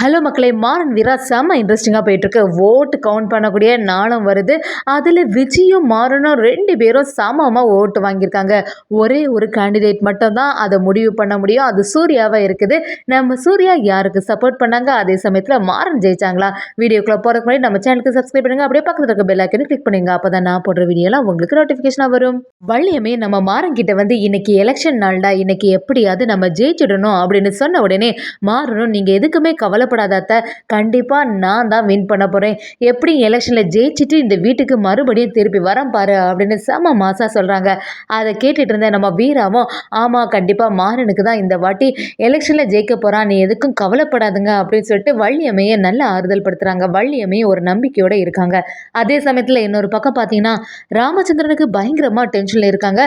Hello மக்களே மாறன் வீரா செம்ம இன்ட்ரெஸ்டிங்காக போயிட்டுருக்கு. ஓட்டு கவுண்ட் பண்ணக்கூடிய நாளும் வருது. அதில் விஜயும் மாறனும் ரெண்டு பேரும் சமமாக ஓட்டு வாங்கியிருக்காங்க. ஒரே ஒரு கேண்டிடேட் மட்டும் தான் அதை முடிவு பண்ண முடியும். அது சூர்யாவாக இருக்குது. நம்ம சூர்யா யாருக்கு சப்போர்ட் பண்ணாங்க? அதே சமயத்தில் மாறன் ஜெயிச்சாங்களா? வீடியோக்குள்ளே போகிறதுக்கு முன்னாடி நம்ம சேனலுக்கு சப்ஸ்கிரைப் பண்ணுங்க. அப்படியே பக்கத்தில் இருக்க பெல் ஐக்கனு கிளிக் பண்ணுங்க. அப்போ தான் நான் போடுற வீடியோலாம் உங்களுக்கு நோட்டிஃபிகேஷனாக வரும். வள்ளியமே நம்ம மாறன் கிட்ட வந்து இன்னைக்கு எலெக்ஷன் நாள்டா. இன்னைக்கு எப்படியாவது நம்ம ஜெயிச்சிடணும். அப்படின்னு சொன்ன உடனே மாறணும் நீங்கள் எதுக்குமே கவலை கவலைப்படாத அத்தை. கண்டிப்பாக நான் தான் வின் பண்ண போகிறேன் எப்படி எலெக்ஷனில் ஜெயிச்சிட்டு இந்த வீட்டுக்கு மறுபடியும் திருப்பி வரேன் பாரு அப்படின்னு செம மாசா சொல்கிறாங்க அதை கேட்டுட்டு இருந்த நம்ம வீராவும் ஆமாம் கண்டிப்பாக மாறனுக்கு தான் இந்த வாட்டி எலெக்ஷனில் ஜெயிக்க போகிறான் நீ எதுக்கும் கவலைப்படாதுங்க அப்படின்னு சொல்லிட்டு வள்ளியம்மையை நல்ல ஆறுதல் படுத்துகிறாங்க வள்ளியம்மையும் ஒரு நம்பிக்கையோடு இருக்காங்க. அதே சமயத்தில் இன்னொரு பக்கம் பார்த்தீங்கன்னா ராமச்சந்திரனுக்கு பயங்கரமாக டென்ஷனில் இருக்காங்க.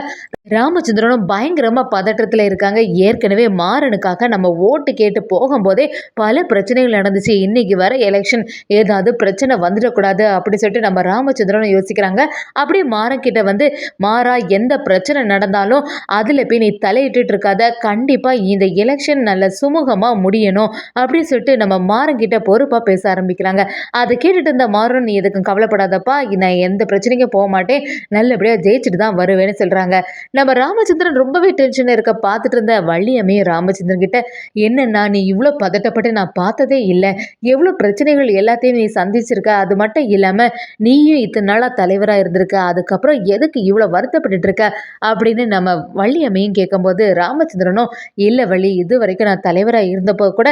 ராமச்சந்திரனும் பயங்கரமாக பதற்றத்தில் இருக்காங்க. ஏற்கனவே மாறனுக்காக நம்ம ஓட்டு கேட்டு போகும்போதே பல பிரச்சனைகள் நடந்துச்சு. இன்னைக்கு வர எலெக்ஷன் ஏதாவது பிரச்சனை வந்துடக்கூடாது அப்படி சொல்லிட்டு நம்ம ராமச்சந்திரனும் யோசிக்கிறாங்க. அப்படியே மாறன் கிட்ட வந்து மாறா எந்த பிரச்சனை நடந்தாலும் அதில் போய் நீ தலையிட்டு இருக்காத. கண்டிப்பாக இந்த எலெக்ஷன் நல்ல சுமூகமாக முடியணும். அப்படின்னு சொல்லிட்டு நம்ம மாறன் கிட்ட பொறுப்பாக பேச ஆரம்பிக்கிறாங்க. அதை கேட்டுட்டு இருந்த மாறன் நீ எதுக்கும் கவலைப்படாதப்பா. நான் எந்த பிரச்சனைக்கும் போக மாட்டேன். நல்லபடியாக ஜெயிச்சுட்டு தான் வருவேன்னு சொல்கிறாங்க நம்ம ராமச்சந்திரன் ரொம்பவே டென்ஷனாக இருக்க பார்த்துட்டு இருந்த வள்ளியம்மே ராமச்சந்திரன் கிட்ட என்னன்னா நீ இவ்வளோ பதட்டப்பட்டு நான் பார்த்ததே இல்லை. எவ்வளோ பிரச்சனைகள் எல்லாத்தையும் நீ சந்திச்சிருக்க. அது மட்டும் இல்லாமல் நீயும் இத்தனை நாளாக தலைவராக இருந்திருக்க. அதுக்கப்புறம் எதுக்கு இவ்வளோ வருத்தப்பட்டு இருக்க? அப்படின்னு நம்ம வள்ளியம்மையும் கேட்கும்போது ராமச்சந்திரனும் இல்லை வள்ளி இது வரைக்கும் நான் தலைவராக இருந்தப்போ கூட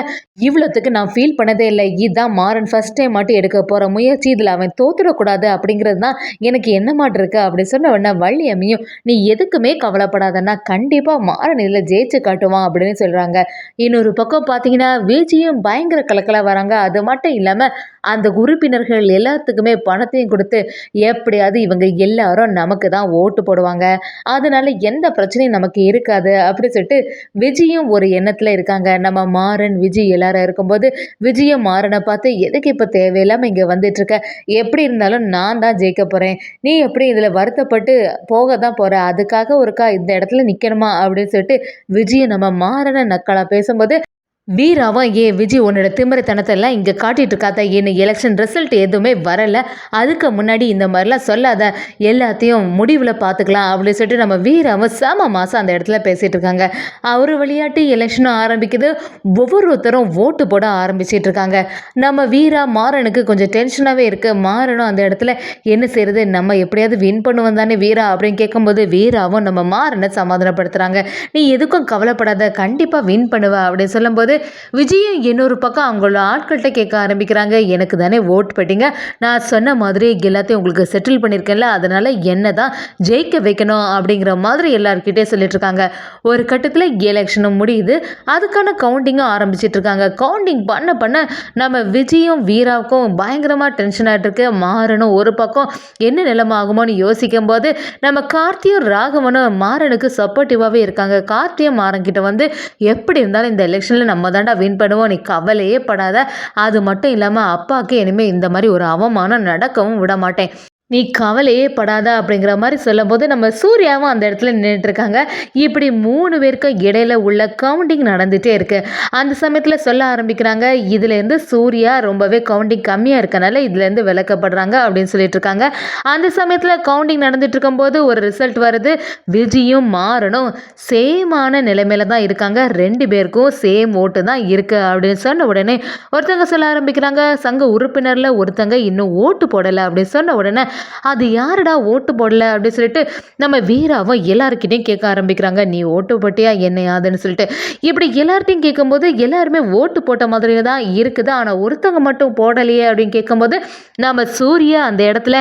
இவ்வளோத்துக்கு நான் ஃபீல் பண்ணதே இல்லை. இதுதான் மாறன் ஃபஸ்ட் டைம் மட்டும் எடுக்க போகிற முயற்சி. இதில் அவன் தோத்துடக்கூடாது அப்படிங்கிறது தான் எனக்கு என்ன மாட்டிருக்கு? அப்படின்னு அப்படி சொன்ன உடனே வள்ளியம்மையும் நீ எதுக்குமே கவலைப்படாதன்னா கண்டிப்பாக மாறன் ஜெயிச்சு காட்டுவான் அப்படின்னு சொல்கிறாங்க இன்னொரு பக்கம் பார்த்தீங்கன்னா வீழ்ச்சியும் பயங்கர கலக்கலாக வராங்க. அது மட்டும் இல்லாமல் அந்த உறுப்பினர்கள் எல்லாத்துக்குமே பணத்தையும் கொடுத்து எப்படியாவது இவங்க எல்லாரும் நமக்கு தான் ஓட்டு போடுவாங்க. அதனால எந்த பிரச்சனையும் நமக்கு இருக்காது அப்படின்னு சொல்லிட்டு விஜயும் ஒரு எண்ணத்தில் இருக்காங்க. நம்ம மாறன் விஜய் எல்லாரும் இருக்கும்போது விஜயம் மாறனை பார்த்து எதுக்கு இப்போ தேவையில்லாமல் இங்கே வந்துட்டுருக்க எப்படி இருந்தாலும் நான் தான் ஜெயிக்க போகிறேன் நீ எப்படி இதில் வருத்தப்பட்டு போக தான் போகிற அதுக்காக ஒருக்கா இந்த இடத்துல நிற்கணுமா அப்படின்னு சொல்லிட்டு விஜயை நம்ம மாறன நக்கலாக பேசும்போது வீராவும் ஏ விஜய் உன்னோட திமிரத்தனத்தெல்லாம் இங்கே காட்டிட்டு இருக்காத என்ன எலெக்ஷன் ரிசல்ட் எதுவுமே வரலை. அதுக்கு முன்னாடி இந்த மாதிரிலாம் சொல்லாத. எல்லாத்தையும் முடிவில் பார்த்துக்கலாம் அப்படின்னு சொல்லிட்டு நம்ம வீராவும் செம மாதம் அந்த இடத்துல பேசிகிட்டு இருக்காங்க. அவர் விளையாட்டு எலெக்ஷனும் ஆரம்பிக்குது. ஒவ்வொருத்தரும் ஓட்டு போட ஆரம்பிச்சிட்டு இருக்காங்க. நம்ம வீரா மாறனுக்கு கொஞ்சம் டென்ஷனாகவே இருக்குது மாறனும் அந்த இடத்துல என்ன செய்யறது நம்ம எப்படியாவது வின் பண்ணுவோம் தானே வீரா அப்படின்னு கேட்கும்போது வீராவும் நம்ம மாறனை சமாதானப்படுத்துகிறாங்க நீ எதுக்கும் கவலைப்படாத. கண்டிப்பாக வின் பண்ணுவ. அப்படின்னு சொல்லும்போது விஜயும் இன்னொரு பக்கம் அவங்களோட ஆட்கள்கிட்ட கேட்க ஆரம்பிக்கிறாங்க. எனக்கு தானே ஓட் போட்டீங்க. நான் சொன்ன மாதிரி எல்லாத்தையும் உங்களுக்கு செட்டில் பண்ணியிருக்கேன்ல அதனால் என்ன தான் ஜெயிக்க வைக்கணும் அப்படிங்கிற மாதிரி எல்லாருக்கிட்டே சொல்லிட்டு இருக்காங்க ஒரு கட்டத்தில் எலெக்ஷனும் முடியுது. அதுக்கான கவுண்டிங்கும் ஆரம்பிச்சிட்டு இருக்காங்க கவுண்டிங் பண்ண பண்ண நம்ம விஜயும் வீராவுக்கும் பயங்கரமாக டென்ஷன் ஆகிட்டு இருக்கு மாறனும் ஒரு பக்கம் என்ன நிலமாகுமோன்னு யோசிக்கும் போது நம்ம கார்த்தியும் ராகவனும் மாறனுக்கு சப்போர்ட்டிவாகவே இருக்காங்க. கார்த்தியும் மாறன்கிட்ட வந்து எப்படி இருந்தாலும் இந்த எலெக்ஷனில் நம்ம தாண்டா வின் பண்ணுவோம். நீ கவலையே படாத. அது மட்டும் இல்லாமல் அப்பாவுக்கு இனிமேல் இந்த மாதிரி ஒரு அவமானம் நடக்கவும் விட மாட்டேன். நீ கவலையே படாத அப்படிங்கிற மாதிரி சொல்லும்போது நம்ம சூர்யாவும் அந்த இடத்துல நின்றுட்டுருக்காங்க இப்படி மூணு பேருக்கும் இடையில உள்ள கவுண்டிங் நடந்துகிட்டே இருக்குது அந்த சமயத்தில் சொல்ல ஆரம்பிக்கிறாங்க இதுலேருந்து சூர்யா ரொம்பவே கவுண்டிங் கம்மியாக இருக்கனால இதுலேருந்து விளக்கப்படுறாங்க அப்படின்னு சொல்லிட்டு இருக்காங்க. அந்த சமயத்தில் கவுண்டிங் நடந்துட்டு இருக்கும்போது ஒரு ரிசல்ட் வருது. விஜயும் மாறனும் சேமான நிலைமையில தான் இருக்காங்க. ரெண்டு பேருக்கும் சேம் ஓட்டு தான் இருக்குது அப்படின்னு சொன்ன உடனே ஒருத்தங்க சொல்ல ஆரம்பிக்கிறாங்க. சங்க உறுப்பினரில் ஒருத்தங்க இன்னும் ஓட்டு போடலை அப்படின்னு சொன்ன உடனே அது யாருடா ஓட்டு போடல அப்படின்னு சொல்லிட்டு நம்ம வீராவும் எல்லாருக்கிட்டையும் கேட்க ஆரம்பிக்கிறாங்க. நீ ஓட்டு போட்டியா? என்ன யாதுன்னு சொல்லிட்டு. இப்படி எல்லார்ட்டையும் கேட்கும்போது எல்லாருமே ஓட்டு போட்ட மாதிரி தான் இருக்குது. ஆனால் ஒருத்தவங்க மட்டும் போடலையே அப்படின்னு கேட்கும்போது நம்ம சூர்யா அந்த இடத்துல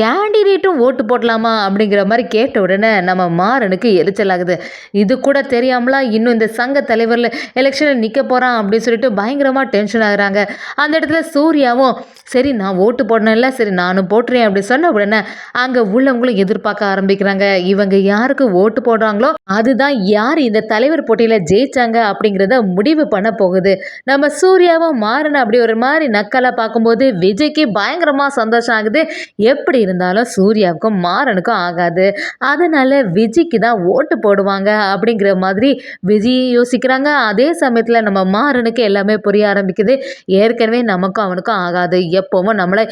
கேண்டிடேட்டும் ஓட்டு போடலாமா? அப்படிங்கிற மாதிரி கேட்ட உடனே நம்ம மாறனுக்கு எரிச்சல் ஆகுது. இது கூட தெரியாமலா இன்னும் இந்த சங்க தலைவரில் எலெக்ஷனில் நிற்க போகிறான் அப்படின்னு சொல்லிட்டு பயங்கரமாக டென்ஷன் ஆகுறாங்க. அந்த இடத்துல சூர்யாவும் சரி நான் ஓட்டு போடணும்ல. சரி நானும் போட்டுறேன் அப்படின்னு சொன்ன சொன்ன உடனே அங்கே உள்ளவங்களும் எதிர்பார்க்க ஆரம்பிக்கிறாங்க. இவங்க யாருக்கு ஓட்டு போடுறாங்களோ அதுதான் யார் இந்த தலைவர் போட்டியில் ஜெயிச்சாங்க அப்படிங்கிறத முடிவு பண்ண போகுது. நம்ம சூர்யாவும் மாறன அப்படி ஒரு மாதிரி நக்கலாக பார்க்கும்போது விஜய்க்கு பயங்கரமாக சந்தோஷம் ஆகுது. எப்படி இருந்தாலும் சூர்யாவுக்கும் மாறனுக்கும் ஆகாது. அதனால விஜய்க்கு தான் ஓட்டு போடுவாங்க அப்படிங்கிற மாதிரி விஜய் யோசிக்கிறாங்க. அதே சமயத்தில் நம்ம மாறனுக்கு எல்லாமே புரிய ஆரம்பிக்குது. ஏற்கனவே நமக்கும் அவனுக்கும் ஆகாது. எப்பவும் நம்மளை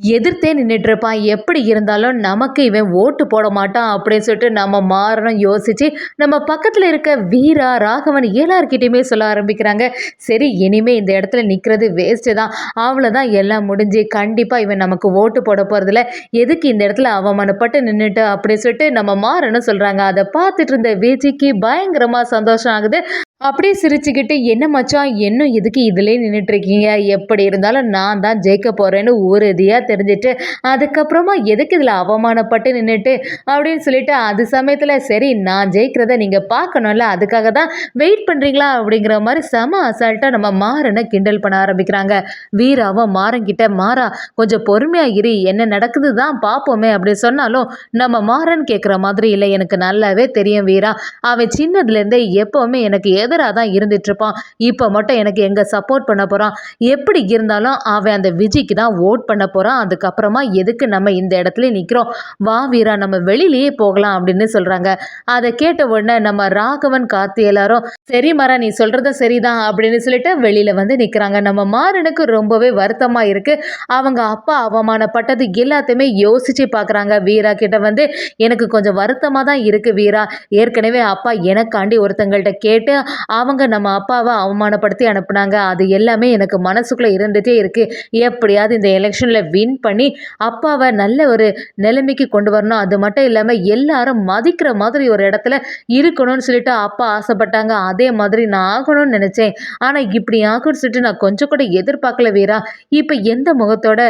எதிர்த்தே நின்றுட்டு இருப்பான் எப்படி இருந்தாலும் நமக்கு இவன் ஓட்டு போட மாட்டான் அப்படின்னு சொல்லிட்டு நம்ம மாறணும் யோசிச்சு நம்ம பக்கத்தில் இருக்க வீரா ராகவன் எல்லார்கிட்டையுமே சொல்ல ஆரம்பிக்கிறாங்க. சரி இனிமே இந்த இடத்துல நிற்கிறது வேஸ்ட்டு தான். அவ்வளோதான் எல்லாம் முடிஞ்சு கண்டிப்பாக இவன் நமக்கு ஓட்டு போட போகிறதில்ல எதுக்கு இந்த இடத்துல அவமானப்பட்டு நின்றுட்டு அப்படின்னு சொல்லிட்டு நம்ம மாறணும் சொல்கிறாங்க அதை பார்த்துட்டு இருந்த விஜய்க்கு பயங்கரமாக சந்தோஷம் ஆகுது. அப்படியே சிரிச்சுக்கிட்டு என்ன மச்சான் இன்னும் எதுக்கு இதிலே நின்றுட்டுருக்கீங்க எப்படி இருந்தாலும் நான் தான் ஜெயிக்க போகிறேன்னு உறுதியாக தெரிஞ்சுட்டு அதுக்கப்புறமா எதுக்கு இதில் அவமானப்பட்டு நின்றுட்டு அப்படின்னு சொல்லிட்டு அது சமயத்தில் சரி நான் ஜெயிக்கிறத நீங்கள் பார்க்கணும்ல அதுக்காக தான் வெயிட் பண்ணுறீங்களா அப்படிங்கிற மாதிரி செம அசால்ட்டாக நம்ம மாறனை கிண்டல் பண்ண ஆரம்பிக்கிறாங்க. வீராவும் மாறங்கிட்ட மாறா கொஞ்சம் பொறுமையாக இரு என்ன நடக்குது தான் பார்ப்போமே அப்படி சொன்னாலும் நம்ம மாறன் கேட்குற மாதிரி இல்லை எனக்கு நல்லாவே தெரியும் வீரா அவன் சின்னதுலேருந்தே எப்போவுமே எனக்கு பிரதராக தான் இருந்துகிட்ருப்பான் இப்போ மட்டும் எனக்கு எங்கே சப்போர்ட் பண்ண போகிறான் எப்படி இருந்தாலும் அவன் அந்த விஜய்க்கு தான் ஓட் பண்ண போகிறான் அதுக்கப்புறமா எதுக்கு நம்ம இந்த இடத்துல நிற்கிறோம் வா வீரா நம்ம வெளியிலேயே போகலாம் அப்படின்னு சொல்கிறாங்க அதை கேட்ட உடனே நம்ம ராகவன் கார்த்தி எல்லாரும் சரி மரா நீ சொல்கிறத சரிதான் அப்படின்னு சொல்லிட்டு வெளியில் வந்து நிற்கிறாங்க நம்ம மாறனுக்கு ரொம்பவே வருத்தமாக இருக்குது அவங்க அப்பா அவமானப்பட்டது எல்லாத்தையுமே யோசித்து பார்க்குறாங்க வீரா கிட்ட வந்து எனக்கு கொஞ்சம் வருத்தமாக தான் இருக்குது வீரா. ஏற்கனவே அப்பா எனக்காண்டி ஒருத்தங்கள்ட்ட கேட்டு அவங்க நம்ம அப்பாவை அவமானப்படுத்தி அனுப்புனாங்க. அது எல்லாமே எனக்கு மனசுக்குள்ளே இருந்துகிட்டே இருக்குது எப்படியாவது இந்த எலெக்ஷனில் வின் பண்ணி அப்பாவை நல்ல ஒரு நிலைமைக்கு கொண்டு வரணும். அது மட்டும் இல்லாமல் எல்லாரும் மதிக்கிற மாதிரி ஒரு இடத்துல இருக்கணும்னு சொல்லிட்டு அப்பா ஆசைப்பட்டாங்க. அதே மாதிரி நான் ஆகணும்னு நினச்சேன். ஆனால் இப்படி ஆகும்னு சொல்லிட்டு நான் கொஞ்சம் கூட எதிர்பார்க்கல வீரா. இப்போ எந்த முகத்தோட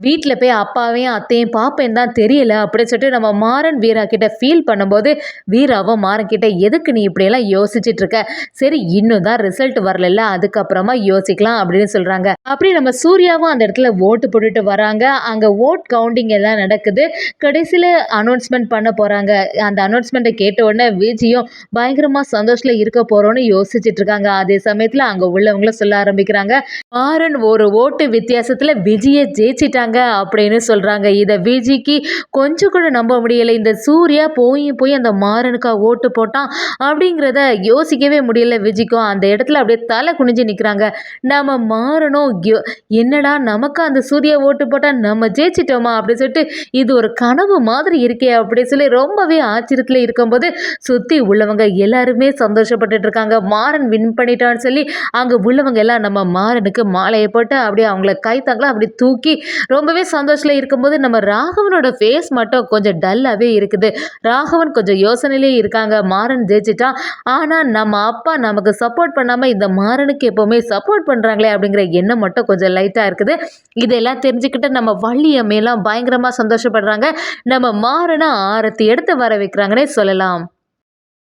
வீட்டில் போய் அப்பாவையும் அத்தையும் பாப்பேன் தான் தெரியல அப்படின்னு சொல்லிட்டு நம்ம மாறன் வீரா கிட்ட ஃபீல் பண்ணும்போது வீராவும் மாறன் கிட்ட எதுக்கு நீ இப்படியெல்லாம் யோசிச்சுட்டு இருக்க? சரி இன்னும் தான் ரிசல்ட் வரல அதுக்கப்புறமா யோசிக்கலாம் அப்படின்னு சொல்கிறாங்க அப்படி நம்ம சூர்யாவும் அந்த இடத்துல ஓட்டு போட்டுட்டு வராங்க. அங்கே ஓட் கவுண்டிங் எல்லாம் நடக்குது. கடைசியில் அனௌன்ஸ்மெண்ட் பண்ண போகிறாங்க அந்த அனௌன்ஸ்மெண்ட்டை கேட்ட உடனே விஜயும் பயங்கரமாக சந்தோஷத்தில் இருக்க போகிறோன்னு யோசிச்சுட்டு இருக்காங்க. அதே சமயத்தில் அங்கே உள்ளவங்களும் சொல்ல ஆரம்பிக்கிறாங்க. மாறன் ஒரு ஓட்டு வித்தியாசத்தில் விஜயை ஜெயிச்சிட்டாங்க. அப்படின்னு சொல்கிறாங்க இதை விஜிக்கு கொஞ்சம் கூட நம்ப முடியலை. இந்த சூர்யா போய் போய் அந்த மாறனுக்கா ஓட்டு போட்டான் அப்படிங்கிறத யோசிக்கவே முடியல விஜிக்கும். அந்த இடத்துல அப்படியே தலை குனிஞ்சு நிற்கிறாங்க நம்ம மாறணும். என்னடா நமக்கு அந்த சூர்யா ஓட்டு போட்டால் நம்ம ஜெயிச்சிட்டோமா அப்படின்னு சொல்லிட்டு இது ஒரு கனவு மாதிரி இருக்கே அப்படின்னு சொல்லி ரொம்பவே ஆச்சரியத்தில் இருக்கும்போது சுற்றி உள்ளவங்க எல்லாருமே சந்தோஷப்பட்டுட்டு இருக்காங்க. மாறன் வின் பண்ணிட்டான்னு சொல்லி அங்கே உள்ளவங்க எல்லாம் நம்ம மாறனுக்கு மாலையை போட்டு அப்படியே அவங்கள கை தாங்களா அப்படி தூக்கி ரொம்பவே சந்தோஷத்தில் இருக்கும்போது நம்ம ராகவனோட ஃபேஸ் மட்டும் கொஞ்சம் டல்லாகவே இருக்குது. ராகவன் கொஞ்சம் யோசனையிலே இருக்காங்க. மாறன் ஜெயிச்சிட்டான். ஆனால் நம்ம அப்பா நமக்கு சப்போர்ட் பண்ணாமல் இந்த மாறனுக்கு எப்போவுமே சப்போர்ட் பண்ணுறாங்களே அப்படிங்கிற எண்ணம் மட்டும் கொஞ்சம் லைட்டாக இருக்குது. இதெல்லாம் தெரிஞ்சுக்கிட்டு நம்ம வள்ளியம்மையெல்லாம் பயங்கரமாக சந்தோஷப்படுறாங்க. நம்ம மாறனை ஆரத்தி எடுத்து வர வைக்கிறாங்கன்னே சொல்லலாம்.